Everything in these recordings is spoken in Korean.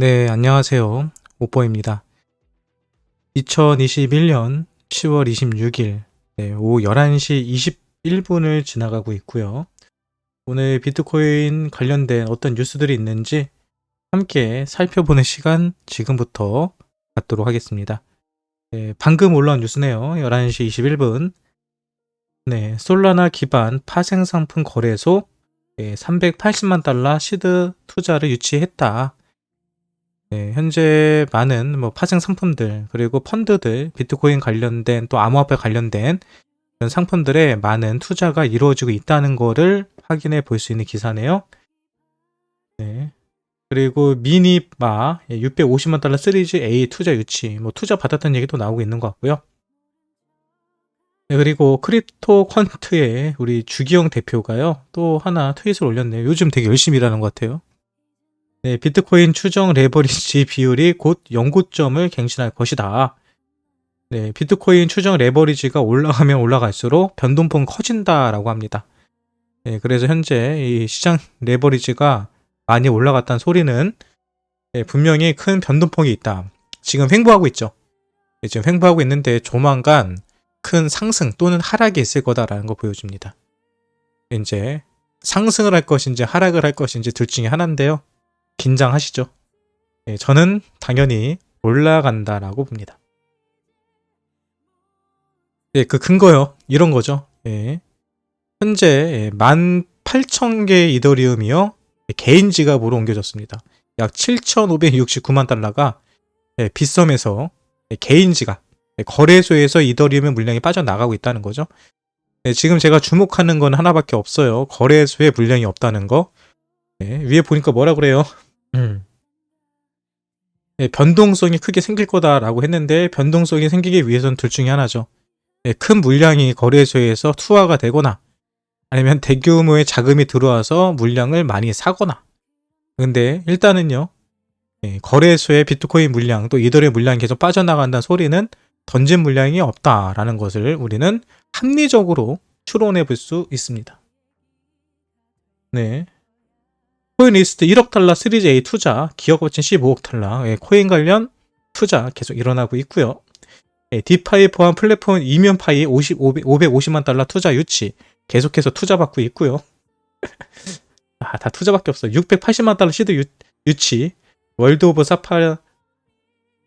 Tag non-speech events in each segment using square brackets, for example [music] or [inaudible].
네, 안녕하세요. 오뽀입니다. 2021년 10월 26일 네, 오후 11시 21분을 지나가고 있고요. 오늘 비트코인 관련된 어떤 뉴스들이 있는지 함께 살펴보는 시간 지금부터 갖도록 하겠습니다. 네, 방금 올라온 뉴스네요. 11시 21분. 네, 솔라나 기반 파생 상품 거래소 380만 달러 시드 투자를 유치했다. 네, 현재 많은 뭐 파생 상품들 그리고 펀드들 비트코인 관련된 또 암호화폐 관련된 이런 상품들에 많은 투자가 이루어지고 있다는 거를 확인해 볼 수 있는 기사네요. 네. 그리고 미니바 650만 달러 시리즈 A 투자 유치 뭐 투자 받았다는 얘기도 나오고 있는 것 같고요. 네, 그리고 크립토 퀀트의 우리 주기영 대표가요 또 하나 트윗을 올렸네요. 요즘 되게 열심히 일하는 것 같아요. 네, 비트코인 추정 레버리지 [laughs] 비율이 곧 연고점을 갱신할 것이다. 네, 비트코인 추정 레버리지가 올라가면 올라갈수록 변동폭은 커진다라고 합니다. 네, 그래서 현재 이 시장 레버리지가 많이 올라갔다는 소리는 네, 분명히 큰 변동폭이 있다. 지금 횡보하고 있죠. 네, 지금 횡보하고 있는데 조만간 큰 상승 또는 하락이 있을 거다라는 거 보여줍니다. 이제 상승을 할 것인지 하락을 할 것인지 둘 중에 하나인데요. 긴장하시죠. 예, 저는 당연히 올라간다라고 봅니다. 예, 그 근거요. 이런 거죠. 예. 현재 18,000개의 이더리움이요. 개인 지갑으로 옮겨졌습니다. 약 7,569만 달러가 예, 빗썸에서 예, 개인 지갑, 예, 거래소에서 이더리움의 물량이 빠져나가고 있다는 거죠. 예, 지금 제가 주목하는 건 하나밖에 없어요. 거래소에 물량이 없다는 거. 예, 위에 보니까 뭐라 그래요? 음. 예, 변동성이 크게 생길 거다라고 했는데 변동성이 생기기 위해서는 둘 중에 하나죠. 예, 큰 물량이 거래소에서 투하가 되거나 아니면 대규모의 자금이 들어와서 물량을 많이 사거나 근데 일단은요 예, 거래소의 비트코인 물량 또 이더리움 물량이 계속 빠져나간다는 소리는 던진 물량이 없다라는 것을 우리는 합리적으로 추론해 볼 수 있습니다. 네. 코인 리스트 1억 달러 시리즈 A 투자, 기업 거친 15억 달러, 예, 코인 관련 투자 계속 일어나고 있고요. 예, 디파이 포함 플랫폼 이면파이 50, 500, 550만 달러 투자 유치 계속해서 투자받고 있고요. [laughs] 아, 다 투자밖에 없어. 680만 달러 시드 유, 유치, 월드 오브 사파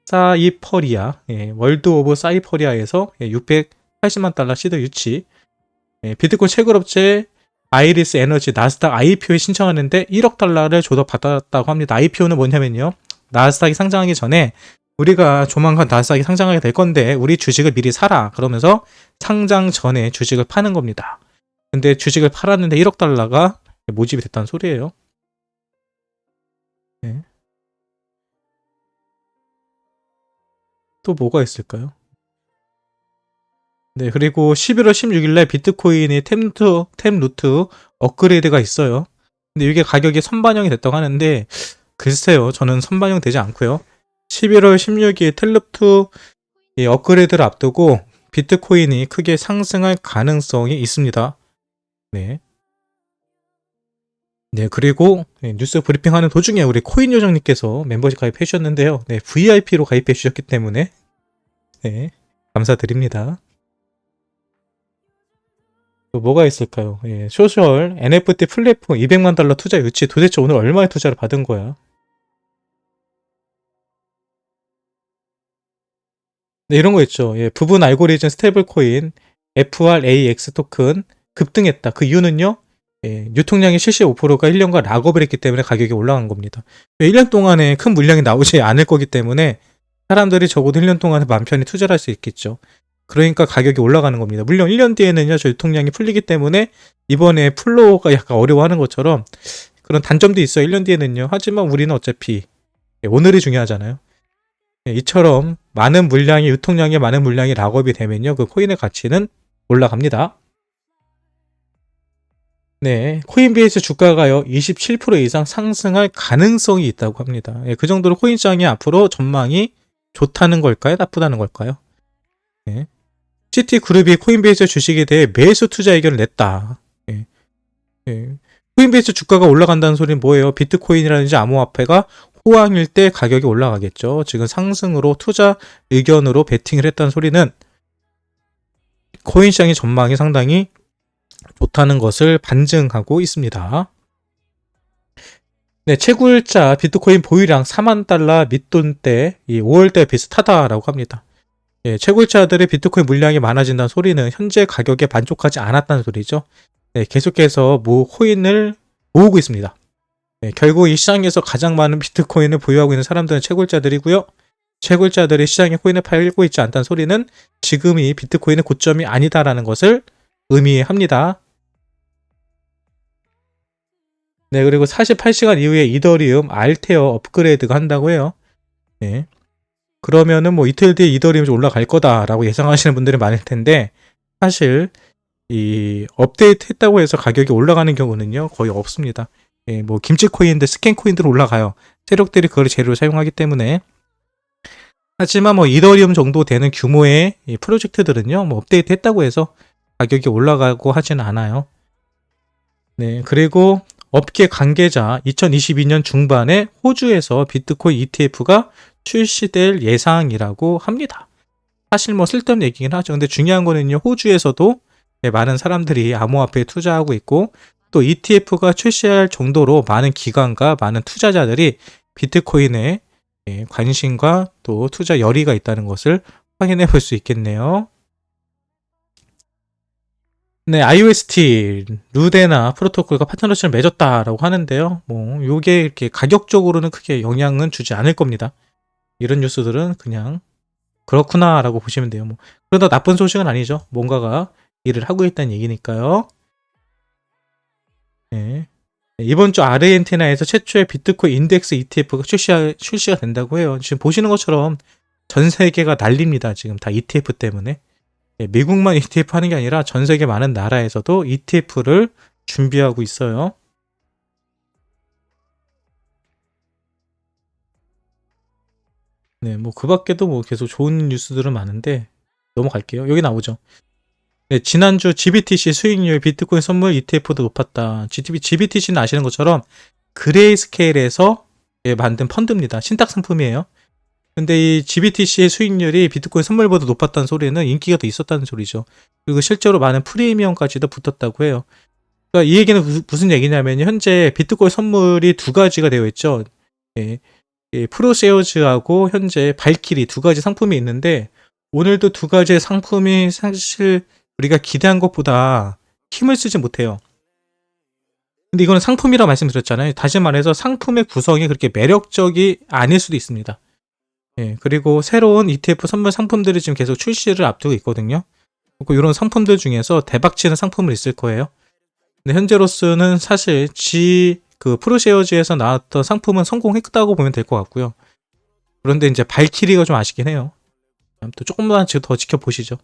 사이퍼리아, 예, 월드 오브 사이퍼리아에서 예, 680만 달러 시드 유치, 예, 비트코인 채굴업체 아이리스 에너지 나스닥 IPO에 신청하는데 1억 달러를 줘도 받았다고 합니다. IPO는 뭐냐면요. 나스닥이 상장하기 전에 우리가 조만간 나스닥이 상장하게 될 건데 우리 주식을 미리 사라. 그러면서 상장 전에 주식을 파는 겁니다. 근데 주식을 팔았는데 1억 달러가 모집이 됐다는 소리예요. 네. 또 뭐가 있을까요? 네, 그리고 11월 16일날 비트코인의 템루트, 템루트 업그레이드가 있어요. 근데 이게 가격이 선반영이 됐다고 하는데, 글쎄요, 저는 선반영 되지 않고요. 11월 16일 텔루트 업그레이드를 앞두고 비트코인이 크게 상승할 가능성이 있습니다. 네. 네, 그리고 뉴스 브리핑 하는 도중에 우리 코인 요정님께서 멤버십 가입해 주셨는데요. 네, VIP로 가입해 주셨기 때문에 네, 감사드립니다. 또 뭐가 있을까요? 예, 소셜 NFT 플랫폼 200만 달러 투자 유치 도대체 오늘 얼마의 투자를 받은 거야? 네, 이런 거 있죠. 예, 부분 알고리즘 스테이블 코인 FRAX 토큰 급등했다. 그 이유는요. 예, 유통량의 75%가 1년간 락업을 했기 때문에 가격이 올라간 겁니다. 1년 동안에 큰 물량이 나오지 않을 거기 때문에 사람들이 적어도 1년 동안에 맘 편히 투자를 할 수 있겠죠. 그러니까 가격이 올라가는 겁니다. 물론 1년 뒤에는요, 저 유통량이 풀리기 때문에 이번에 플로우가 약간 어려워하는 것처럼 그런 단점도 있어요. 1년 뒤에는요. 하지만 우리는 어차피 예, 오늘이 중요하잖아요. 예, 이처럼 많은 물량이 유통량이 많은 물량이 락업이 되면요, 그 코인의 가치는 올라갑니다. 네, 코인베이스 주가가요 27% 이상 상승할 가능성이 있다고 합니다. 예, 그 정도로 코인 시장이 앞으로 전망이 좋다는 걸까요? 나쁘다는 걸까요? 네. 시티그룹이 코인베이스 주식에 대해 매수 투자 의견을 냈다. 예. 예. 코인베이스 주가가 올라간다는 소리는 뭐예요? 비트코인이라든지 암호화폐가 호황일 때 가격이 올라가겠죠. 지금 상승으로 투자 의견으로 베팅을 했다는 소리는 코인 시장의 전망이 상당히 좋다는 것을 반증하고 있습니다. 네, 채굴자 비트코인 보유량 4만 달러 밑돈 때, 이 5월대 비슷하다라고 합니다. 예, 채굴자들의 비트코인 물량이 많아진다는 소리는 현재 가격에 만족하지 않았다는 소리죠. 네, 계속해서 모 코인을 모으고 있습니다. 네, 결국 이 시장에서 가장 많은 비트코인을 보유하고 있는 사람들은 채굴자들이고요. 채굴자들이 시장에 코인을 팔고 있지 않다는 소리는 지금이 비트코인의 고점이 아니다라는 것을 의미합니다. 네, 그리고 48시간 이후에 이더리움 알테어 업그레이드가 한다고 해요. 네. 그러면은 뭐 이틀 뒤에 이더리움이 올라갈 거다라고 예상하시는 분들이 많을 텐데 사실 이 업데이트 했다고 해서 가격이 올라가는 경우는요 거의 없습니다. 예, 뭐 김치 코인들 스캔 코인들 올라가요. 세력들이 그걸 재료로 사용하기 때문에 하지만 뭐 이더리움 정도 되는 규모의 이 프로젝트들은요 뭐 업데이트 했다고 해서 가격이 올라가고 하지는 않아요. 네, 그리고 업계 관계자 2022년 중반에 호주에서 비트코인 ETF가 출시될 예상이라고 합니다. 사실 뭐 쓸데없는 얘기긴 하죠. 근데 중요한 거는요, 호주에서도 네, 많은 사람들이 암호화폐에 투자하고 있고 또 ETF가 출시할 정도로 많은 기관과 많은 투자자들이 비트코인에 예, 관심과 또 투자 열의가 있다는 것을 확인해 볼 수 있겠네요. 네, IOST, 루데나 프로토콜과 파트너십을 맺었다라고 하는데요. 뭐, 요게 이렇게 가격적으로는 크게 영향은 주지 않을 겁니다. 이런 뉴스들은 그냥 그렇구나 라고 보시면 돼요. 뭐, 그러다 나쁜 소식은 아니죠. 뭔가가 일을 하고 있다는 얘기니까요. 네. 이번 주 아르헨티나에서 최초의 비트코인 인덱스 ETF가 출시가, 출시가 된다고 해요. 지금 보시는 것처럼 전 세계가 난립니다. 지금 다 ETF 때문에. 예, 미국만 ETF 하는 게 아니라 전 세계 많은 나라에서도 ETF를 준비하고 있어요. 네, 뭐 그 밖에도 뭐 계속 좋은 뉴스들은 많은데 넘어갈게요. 여기 나오죠. 네, 지난주 GBTC 수익률 비트코인 선물 ETF도 높았다. GBTC는 아시는 것처럼 그레이 스케일에서 예, 만든 펀드입니다. 신탁 상품이에요. 근데 이 GBTC의 수익률이 비트코인 선물보다 높았다는 소리는 인기가 더 있었다는 소리죠. 그리고 실제로 많은 프리미엄까지도 붙었다고 해요. 그러니까 이 얘기는 무슨 얘기냐면 현재 비트코인 선물이 두 가지가 되어 있죠. 예, 예, 프로세어즈하고 현재 발키리 두 가지 상품이 있는데 오늘도 두 가지의 상품이 사실 우리가 기대한 것보다 힘을 쓰지 못해요. 근데 이거는 상품이라고 말씀드렸잖아요. 다시 말해서 상품의 구성이 그렇게 매력적이 아닐 수도 있습니다. 예, 그리고 새로운 ETF 선물 상품들이 지금 계속 출시를 앞두고 있거든요. 그리고 이런 상품들 중에서 대박치는 상품을 있을 거예요. 근데 현재로서는 사실 G 그 프로쉐어즈에서 나왔던 상품은 성공했다고 보면 될 것 같고요. 그런데 이제 발키리가 좀 아쉽긴 해요. 또 조금만 더 지켜보시죠.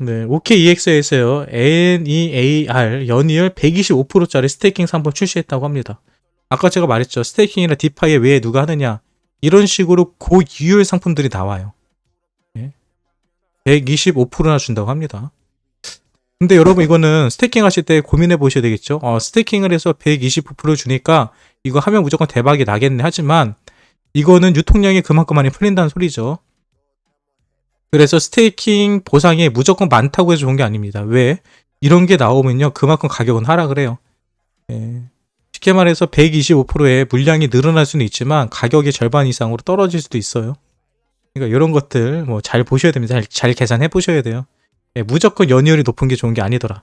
네, OKEX에서요, NEAR 연이율 125%짜리 스테이킹 상품 출시했다고 합니다. 아까 제가 말했죠. 스테이킹이나 디파이에 왜 누가 하느냐. 이런 식으로 고유율 상품들이 나와요. 예? 125%나 준다고 합니다. 근데 여러분 이거는 스테이킹 하실 때 고민해 보셔야 되겠죠. 어, 스테이킹을 해서 125% 주니까 이거 하면 무조건 대박이 나겠네. 하지만 이거는 유통량이 그만큼 많이 풀린다는 소리죠. 그래서 스테이킹 보상이 무조건 많다고 해서 좋은 게 아닙니다. 왜? 이런 게 나오면요. 그만큼 가격은 하락을 해요. 예. 쉽게 말해서 125%의 물량이 늘어날 수는 있지만 가격이 절반 이상으로 떨어질 수도 있어요. 그러니까 이런 것들 뭐 잘 보셔야 됩니다. 잘, 잘 계산해 보셔야 돼요. 예, 무조건 연이율이 높은 게 좋은 게 아니더라.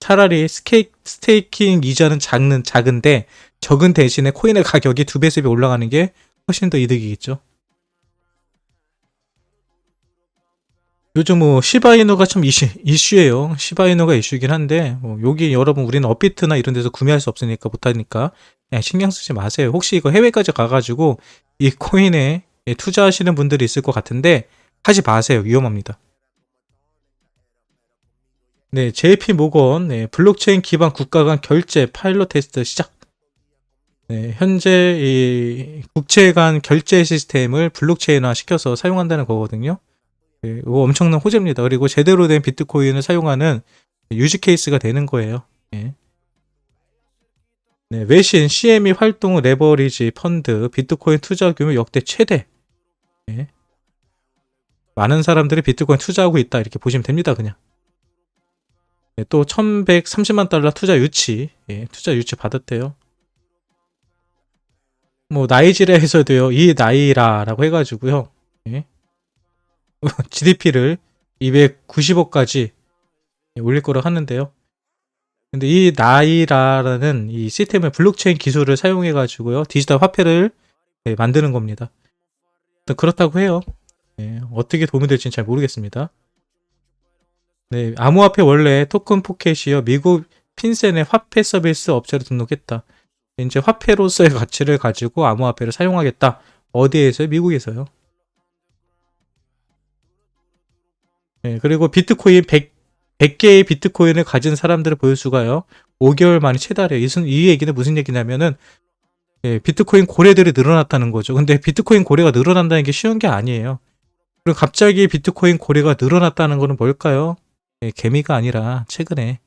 차라리 스케이, 스테이킹 이자는 작는 작은데 적은 대신에 코인의 가격이 두 배, 세배 올라가는 게 훨씬 더 이득이겠죠. 요즘 뭐 시바이누가 참 이슈, 이슈예요. 시바이누가 이슈긴 한데 뭐 여기 여러분 우리는 업비트나 이런 데서 구매할 수 없으니까 못하니까 그냥 신경 쓰지 마세요. 혹시 이거 해외까지 가가지고 이 코인에 투자하시는 분들이 있을 것 같은데 하지 마세요. 위험합니다. 네, JP 모건 네, 블록체인 기반 국가 간 결제 파일럿 테스트 시작. 네, 현재 이 국채 간 결제 시스템을 블록체인화 시켜서 사용한다는 거거든요. 네, 이거 엄청난 호재입니다. 그리고 제대로 된 비트코인을 사용하는 유지 케이스가 되는 거예요. 예. 네, 외신 CME 활동 레버리지 펀드 비트코인 투자 규모 역대 최대. 네. 많은 사람들이 비트코인 투자하고 있다 이렇게 보시면 됩니다 그냥. 네, 또 1130만 달러 투자 유치 예, 투자 유치 받았대요. 뭐 나이지리아에서도요 이 나이라라고 해 가지고요 예. [laughs] GDP를 290억까지 올릴 거라고 하는데요. 근데 이 나이라라는 이 시스템의 블록체인 기술을 사용해 가지고요 디지털 화폐를 예, 만드는 겁니다. 그렇다고 해요. 예, 어떻게 도움이 될지는 잘 모르겠습니다. 네, 암호화폐 원래 토큰 포켓이요 미국 핀센의 화폐 서비스 업체로 등록했다. 이제 화폐로서의 가치를 가지고 암호화폐를 사용하겠다. 어디에서요? 미국에서요. 네, 그리고 비트코인 100, 100개의 비트코인을 가진 사람들을 보일 수가요. 5개월 만에 최다래요. 이, 순- 이 얘기는 무슨 얘기냐면은 예, 비트코인 고래들이 늘어났다는 거죠. 근데 비트코인 고래가 늘어난다는 게 쉬운 게 아니에요. 그리고 갑자기 비트코인 고래가 늘어났다는 거는 뭘까요? 예, 개미가 아니라 최근에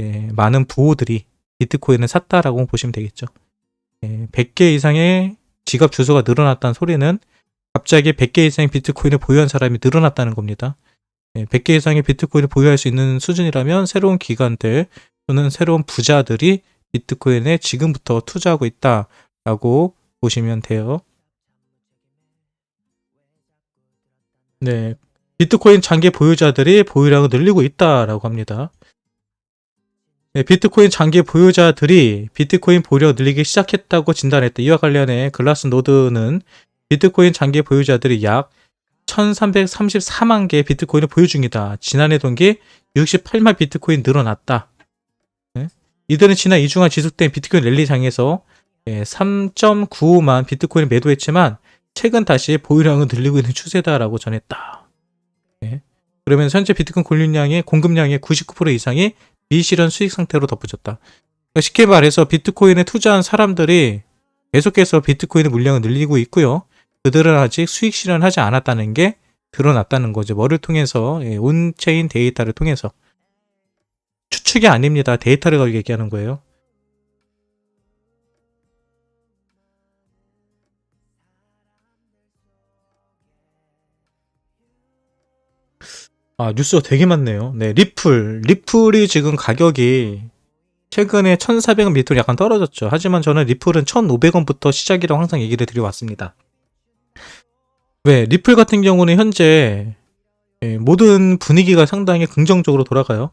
예, 많은 부호들이 비트코인을 샀다라고 보시면 되겠죠. 예, 100개 이상의 지갑 주소가 늘어났다는 소리는 갑자기 100개 이상의 비트코인을 보유한 사람이 늘어났다는 겁니다. 예, 100개 이상의 비트코인을 보유할 수 있는 수준이라면 새로운 기관들 또는 새로운 부자들이 비트코인에 지금부터 투자하고 있다라고 보시면 돼요. 네. 비트코인 장기 보유자들이 보유량을 늘리고 있다라고 합니다. 네, 비트코인 장기 보유자들이 비트코인 보유량을 늘리기 시작했다고 진단했다. 이와 관련해 글라스 노드는 비트코인 장기 보유자들이 약 1334만 개의 비트코인을 보유 중이다. 지난해 동기 68만 비트코인 늘어났다. 네? 이들은 지난 2주간 지속된 비트코인 랠리장에서 3.95만 비트코인을 매도했지만 최근 다시 보유량을 늘리고 있는 추세다라고 전했다. 네. 그러면 현재 비트코인 공급량의 공급량의 99% 이상이 미실현 수익 상태로 덧붙였다. 그러니까 쉽게 말해서 비트코인에 투자한 사람들이 계속해서 비트코인의 물량을 늘리고 있고요. 그들은 아직 수익 실현하지 않았다는 게 드러났다는 거죠. 뭐를 통해서 예, 온체인 데이터를 통해서 추측이 아닙니다. 데이터를 가지고 얘기하는 거예요. 아, 뉴스가 되게 많네요. 네, 리플. 리플이 지금 가격이 최근에 1,400원 밑으로 약간 떨어졌죠. 하지만 저는 리플은 1,500원부터 시작이라고 항상 얘기를 드려왔습니다. 왜? 리플 같은 경우는 현재 예, 모든 분위기가 상당히 긍정적으로 돌아가요.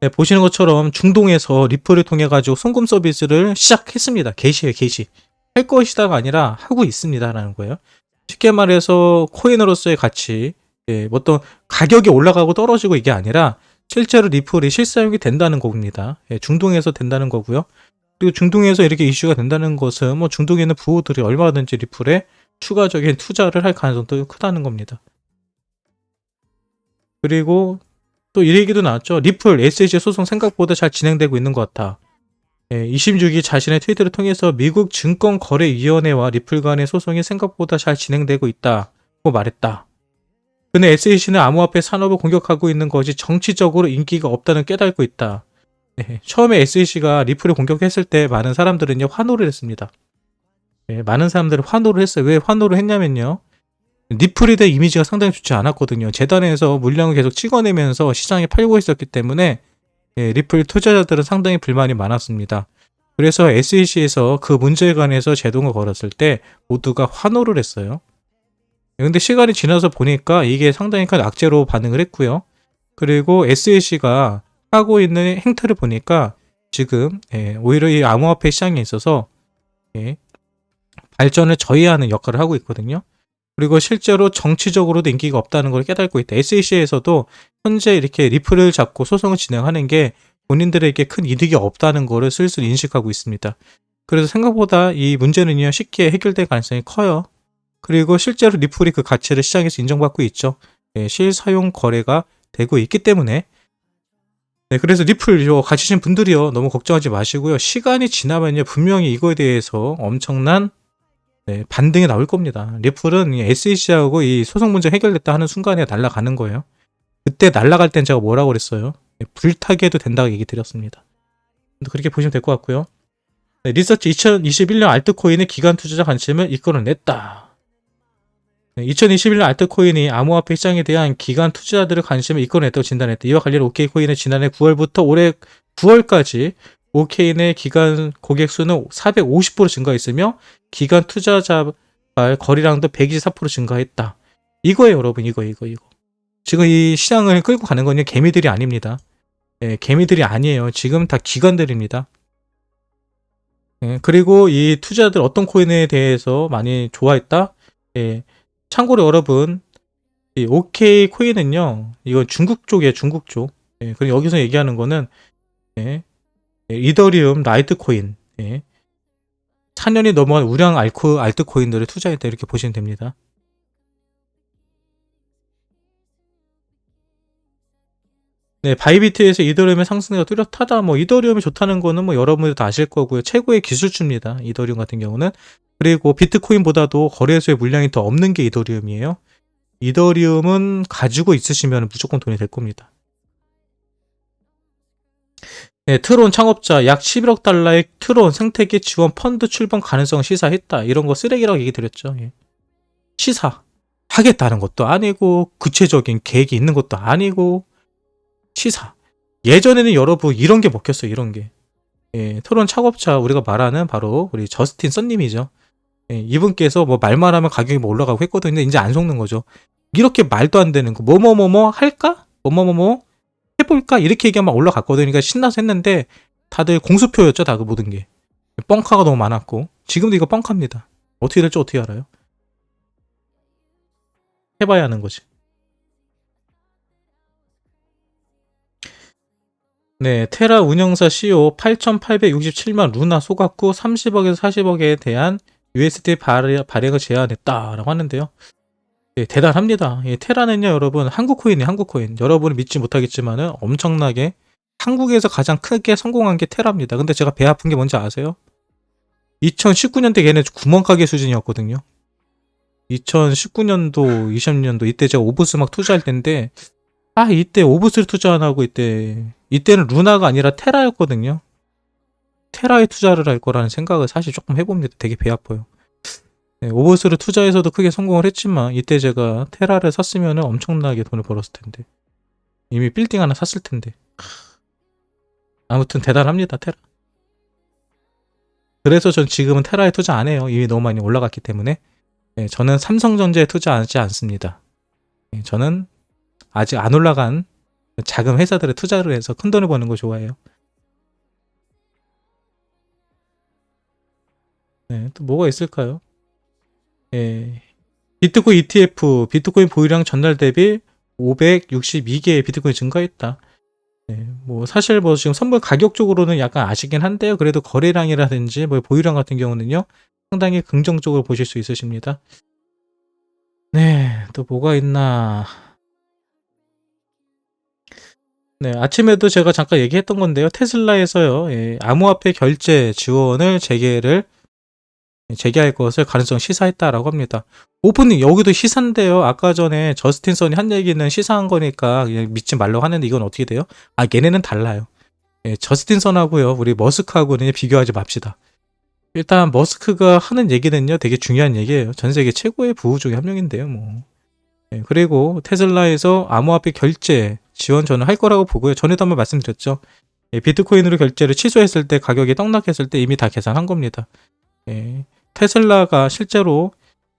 네, 보시는 것처럼 중동에서 리플을 통해 가지고 송금 서비스를 시작했습니다. 게시예요, 게시. 할 것이다가 아니라 하고 있습니다라는 거예요. 쉽게 말해서 코인으로서의 가치, 예, 뭐 어떤 가격이 올라가고 떨어지고 이게 아니라 실제로 리플이 실사용이 된다는 겁니다. 예, 중동에서 된다는 거고요. 그리고 중동에서 이렇게 이슈가 된다는 것은 뭐 중동에 있는 부호들이 얼마든지 리플에 추가적인 투자를 할 가능성도 크다는 겁니다. 그리고 또 이 얘기도 나왔죠. 리플 SEC 소송 생각보다 잘 진행되고 있는 것 같아. 예, 26일 자신의 트위터를 통해서 미국 증권거래위원회와 리플 간의 소송이 생각보다 잘 진행되고 있다고 말했다. 근데 SEC는 암호화폐 산업을 공격하고 있는 것이 정치적으로 인기가 없다는 깨닫고 있다. 네, 처음에 SEC가 리플을 공격했을 때 많은 사람들은요 환호를 했습니다. 네, 많은 사람들은 환호를 했어요. 왜 환호를 했냐면요. 리플에 대한 이미지가 상당히 좋지 않았거든요. 재단에서 물량을 계속 찍어내면서 시장에 팔고 있었기 때문에 예, 리플 투자자들은 상당히 불만이 많았습니다. 그래서 SEC에서 그 문제에 관해서 제동을 걸었을 때 모두가 환호를 했어요. 근데 시간이 지나서 보니까 이게 상당히 큰 악재로 반응을 했고요. 그리고 SEC가 하고 있는 행태를 보니까 지금 예, 오히려 이 암호화폐 시장에 있어서 예, 발전을 저해하는 역할을 하고 있거든요. 그리고 실제로 정치적으로도 인기가 없다는 걸 깨닫고 있다. SEC에서도 현재 이렇게 리플을 잡고 소송을 진행하는 게 본인들에게 큰 이득이 없다는 것을 슬슬 인식하고 있습니다. 그래서 생각보다 이 문제는요 쉽게 해결될 가능성이 커요. 그리고 실제로 리플이 그 가치를 시장에서 인정받고 있죠. 예, 실사용 거래가 되고 있기 때문에 네, 그래서 리플 이거 가지신 분들이요 너무 걱정하지 마시고요. 시간이 지나면요 분명히 이거에 대해서 엄청난 네, 반등이 나올 겁니다. 리플은 SEC하고 이 소송 문제 해결됐다 하는 순간에 날아가는 거예요. 그때 날아갈 땐 제가 뭐라고 그랬어요? 네, 불타게 해도 된다고 얘기 드렸습니다. 그렇게 보시면 될 것 같고요. 네, 리서치 2021년 알트코인의 기간 투자자 관심을 이끌어냈다. 네, 2021년 알트코인이 암호화폐 시장에 대한 기간 투자자들의 관심을 이끌어냈다고 진단했다. 이와 관련 OK코인은 지난해 9월부터 올해 9월까지 OK인의 기간 고객 수는 450% 증가했으며 기간 투자자 발 거리량도 124% 증가했다. 이거예요, 여러분. 이거, 이거, 이거. 지금 이 시장을 끌고 가는 건요, 개미들이 아닙니다. 예, 개미들이 아니에요. 지금 다 기관들입니다. 예, 그리고 이 투자들 어떤 코인에 대해서 많이 좋아했다? 예, 참고로 여러분, 이 OK 코인은요, 이건 중국 쪽이에요, 중국 쪽. 예, 그리고 여기서 얘기하는 거는, 예, 예, 이더리움 라이트 코인, 예, 4년이 넘어간 우량 알코, 알트코인들을 투자했다 이렇게 보시면 됩니다. 네, 바이비트에서 이더리움의 상승세가 뚜렷하다. 뭐 이더리움이 좋다는 거는 뭐 여러분들도 다 아실 거고요. 최고의 기술주입니다. 이더리움 같은 경우는. 그리고 비트코인보다도 거래소의 물량이 더 없는 게 이더리움이에요. 이더리움은 가지고 있으시면 무조건 돈이 될 겁니다. 네, 트론 창업자 약 11억 달러의 트론 생태계 지원 펀드 출범 가능성을 시사했다. 이런 거 쓰레기라고 얘기 드렸죠. 예. 시사. 하겠다는 것도 아니고, 구체적인 계획이 있는 것도 아니고, 시사. 예전에는 여러분 이런 게 먹혔어요. 이런 게. 예, 토론 창업자 우리가 말하는 바로 우리 저스틴 썬님이죠. 예, 이분께서 뭐 말만 하면 가격이 뭐 올라가고 했거든요. 이제 안 속는 거죠. 이렇게 말도 안 되는 거. 뭐뭐뭐뭐 할까? 뭐뭐뭐뭐 해볼까? 이렇게 얘기하면 올라갔거든요. 그러니까 신나서 했는데 다들 공수표였죠. 다 그 모든 게. 뻥카가 너무 많았고. 지금도 이거 뻥카입니다. 어떻게 될지 어떻게 알아요? 해봐야 하는 거지. 네, 테라 운영사 CEO 8,867만 루나 소각후 30억에서 40억에 대한 USD 발행, 발행을 제안했다라고 하는데요. 네, 대단합니다. 예, 테라는요, 여러분, 한국 코인이에요, 한국 코인. 여러분은 믿지 못하겠지만은 엄청나게 한국에서 가장 크게 성공한 게 테라입니다. 근데 제가 배 아픈 게 뭔지 아세요? 2019년대 걔네 구멍가게 수준이었거든요. 2019년도, 20년도 이때 제가 오브스 막 투자할 때인데 아 이때 오브스를 투자 안 하고 이때 이때는 루나가 아니라 테라였거든요. 테라에 투자를 할 거라는 생각을 사실 조금 해봅니다. 되게 배 아파요. 네, 오버스를 투자해서도 크게 성공을 했지만 이때 제가 테라를 샀으면 엄청나게 돈을 벌었을 텐데 이미 빌딩 하나 샀을 텐데 아무튼 대단합니다 테라 그래서 전 지금은 테라에 투자 안 해요 이미 너무 많이 올라갔기 때문에 네, 저는 삼성전자에 투자하지 않습니다 네, 저는 아직 안 올라간 작은 회사들에 투자를 해서 큰 돈을 버는 거 좋아해요. 네, 또 뭐가 있을까요? 예. 비트코인 ETF, 비트코인 보유량 전날 대비 562개의 비트코인 증가했다. 네, 뭐 사실 뭐 지금 선물 가격적으로는 약간 아쉽긴 한데요. 그래도 거래량이라든지 뭐 보유량 같은 경우는요. 상당히 긍정적으로 보실 수 있으십니다. 네, 또 뭐가 있나. 네, 아침에도 제가 잠깐 얘기했던 건데요. 테슬라에서요, 예, 암호화폐 결제 지원을 재개를 재개할 것을 가능성 시사했다라고 합니다. 오프닝 여기도 시사인데요. 아까 전에 저스틴 선이 한 얘기는 시사한 거니까 그냥 믿지 말라고 하는데 이건 어떻게 돼요? 아, 걔네는 달라요. 예, 저스틴 선하고요, 우리 머스크하고는 비교하지 맙시다. 일단 머스크가 하는 얘기는요, 되게 중요한 얘기예요. 전 세계 최고의 부호 중에 한 명인데요, 뭐. 예, 그리고 테슬라에서 암호화폐 결제 지원 저는 할 거라고 보고요. 전에도 한번 말씀드렸죠. 예, 비트코인으로 결제를 취소했을 때 가격이 떡락했을 때 이미 다 계산한 겁니다. 예, 테슬라가 실제로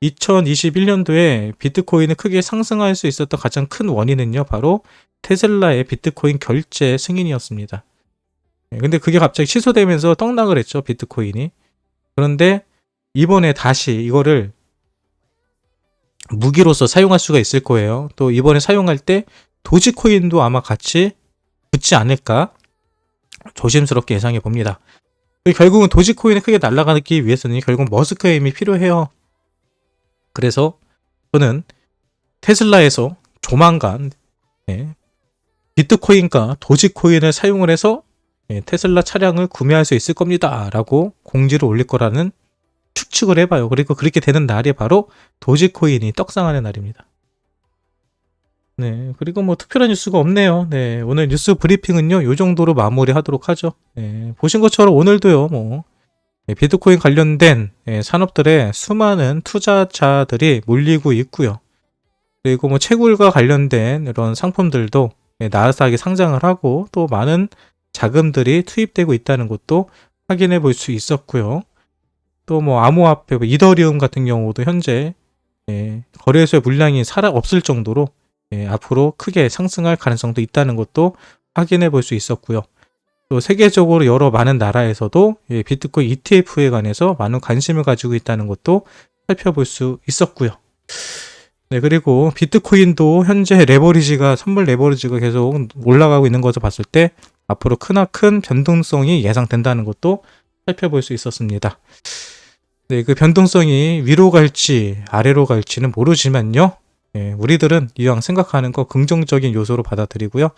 2021년도에 비트코인을 크게 상승할 수 있었던 가장 큰 원인은요, 바로 테슬라의 비트코인 결제 승인이었습니다. 예, 근데 그게 갑자기 취소되면서 떡락을 했죠, 비트코인이. 그런데 이번에 다시 이거를 무기로서 사용할 수가 있을 거예요. 또 이번에 사용할 때 도지코인도 아마 같이 붙지 않을까 조심스럽게 예상해 봅니다. 결국은 도지코인이 크게 날아가기 위해서는 결국 머스크의 힘이 필요해요. 그래서 저는 테슬라에서 조만간 네, 비트코인과 도지코인을 사용을 해서 네, 테슬라 차량을 구매할 수 있을 겁니다. 라고 공지를 올릴 거라는 추측을 해봐요. 그리고 그렇게 되는 날이 바로 도지코인이 떡상하는 날입니다. 네, 그리고 뭐 특별한 뉴스가 없네요. 네, 오늘 뉴스 브리핑은요, 요 정도로 마무리하도록 하죠. 네, 보신 것처럼 오늘도요, 뭐, 예, 비트코인 관련된 예, 산업들에 수많은 투자자들이 몰리고 있고요. 그리고 뭐 채굴과 관련된 이런 상품들도 예, 나스닥에 상장을 하고 또 많은 자금들이 투입되고 있다는 것도 확인해 볼 수 있었고요. 또 뭐 암호화폐, 뭐 이더리움 같은 경우도 현재 예, 거래소의 물량이 살아 없을 정도로 예, 앞으로 크게 상승할 가능성도 있다는 것도 확인해 볼 수 있었고요. 또 세계적으로 여러 많은 나라에서도 예, 비트코인 ETF에 관해서 많은 관심을 가지고 있다는 것도 살펴볼 수 있었고요. 네, 그리고 비트코인도 현재 레버리지가, 선물 레버리지가 계속 올라가고 있는 것을 봤을 때 앞으로 크나큰 변동성이 예상된다는 것도 살펴볼 수 있었습니다. 네, 그 변동성이 위로 갈지 아래로 갈지는 모르지만요. 예, 우리들은 이왕 생각하는 거 긍정적인 요소로 받아들이고요.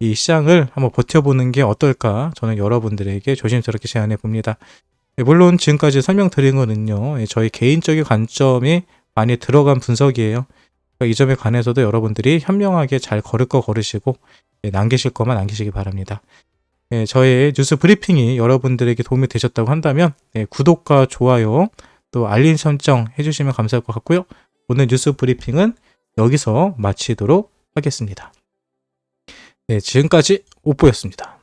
이 시장을 한번 버텨보는 게 어떨까 저는 여러분들에게 조심스럽게 제안해 봅니다. 예, 물론 지금까지 설명드린 거는요. 예, 저희 개인적인 관점이 많이 들어간 분석이에요. 그러니까 이 점에 관해서도 여러분들이 현명하게 잘 걸을 거 걸으시고 예, 남기실 거만 남기시기 바랍니다. 예, 저의 뉴스 브리핑이 여러분들에게 도움이 되셨다고 한다면 예, 구독과 좋아요 또 알림 설정 해주시면 감사할 것 같고요. 오늘 뉴스 브리핑은 여기서 마치도록 하겠습니다. 네, 지금까지 오뽀였습니다.